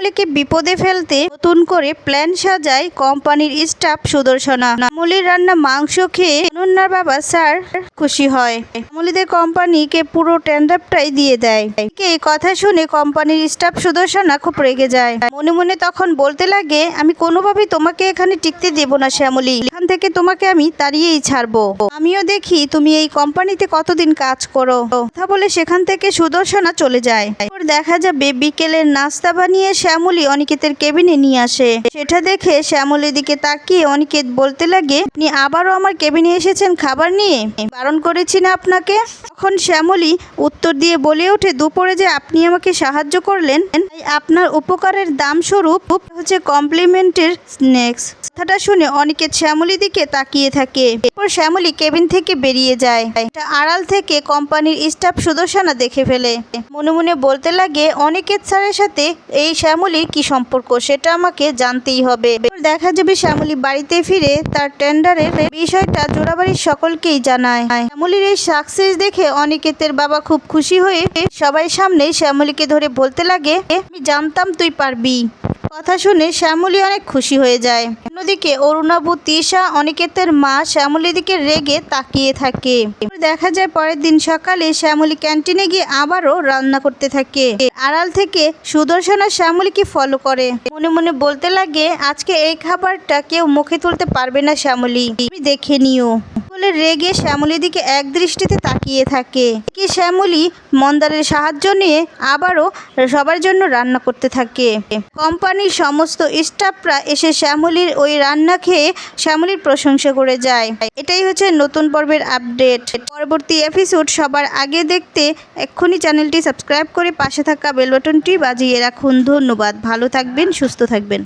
শ্যামলীকে বিপদে ফেলতে নতুন করে প্ল্যান সাজায় কোম্পানির স্টাফ সুদর্শনা। শ্যামলীর রান্না মাংস খেয়ে অনন্যার বাবা স্যার খুশি হয়। শ্যামলীদের কোম্পানিকে পুরো টেন্ডারটাই দিয়ে দেয়। এই কথা শুনে কোম্পানির স্টাফ সুদর্শনা খুব রেগে যায়। মনে মনে তখন বলতে লাগে, আমি কোনোভাবেই তোমাকে এখানে টিকতে দেব না শ্যামলী। থেকে তোমাকে আমি তাড়িয়েই ছাড়বো। আমিও দেখি তুমি এই কোম্পানিতে কতদিন কাজ করো। কথা বলে সেখান থেকে সুদর্শনা চলে যায়। দেখা যাবে বিকেলের নাস্তা বানিয়ে শ্যামলী অনিকেতের কেবিনে নিয়ে আসে। সেটা দেখে শ্যামলীর দিকে তাকিয়ে অনিকেত বলতে লাগে, আপনি আবারও আমার কেবিনে এসেছেন খাবার নিয়ে? বারণ করেছি না আপনাকে? তখন শ্যামলী উত্তর দিয়ে বলে ওঠে, দুপুরে যে আপনি আমাকে সাহায্য করলেন, তাই আপনার উপকারের দাম স্বরূপ হচ্ছে কমপ্লিমেন্টের স্ন্যাক্স। কথাটা শুনে অনিকেত শ্যামলী দিকে তাকিয়ে থাকে। এরপর শ্যামলী কেবিন থেকে বেরিয়ে যায়। এটা আড়াল থেকে কোম্পানির স্টাফ সুদর্শনা দেখে ফেলে। মনে মনে বলতে লাগে, অনিকেত স্যারের সাথে এই শ্যামলীর কি সম্পর্ক? সেটা আমাকে জানতেই হবে। দেখা যাবে শ্যামলী বাড়িতে ফিরে তার টেন্ডারের বিষয়টা জোড়াবাড়ির সকলকেই জানায়। শ্যামলীর এই সাকসেস দেখে অনিকেতের বাবা খুব খুশি হয়ে সবাই সামনে শ্যামলীকে ধরে বলতে লাগে, আমি জানতাম তুই পারবি। কথা শুনে শ্যামলী অনেক খুশি হয়ে যায়। অন্যদিকে অরুণাবু, তিশা, অনিকেতের মা শ্যামলীর দিকে রেগে তাকিয়ে থাকে। দেখা যায় পরের দিন সকালে শ্যামলী ক্যান্টিনে গিয়ে আবারও রান্না করতে থাকে। আড়াল থেকে সুদর্শনা শ্যামলীকে ফলো করে। মনে মনে বলতে লাগে, আজকে এই খাবারটা কেউ মুখে তুলতে পারবে না শ্যামলী। দেখে নিও। বলে রেগে শ্যামলীর দিকে এক দৃষ্টিতে তাকিয়ে থাকে। কি শ্যামলী মন্দারের সাহায্য নিয়ে আবারও সবার জন্য রান্না করতে থাকে। কোম্পানির সমস্ত স্টাফরা এসে শ্যামলীর ওই রান্না খেয়ে শ্যামলীর প্রশংসা করে যায়। এটাই হচ্ছে নতুন পর্বের আপডেট। পরবর্তী এপিসোড সবার আগে দেখতে এক্ষুনি চ্যানেলটি সাবস্ক্রাইব করে পাশে থাকা বেলবটনটি বাজিয়ে রাখুন। ধন্যবাদ। ভালো থাকবেন, সুস্থ থাকবেন।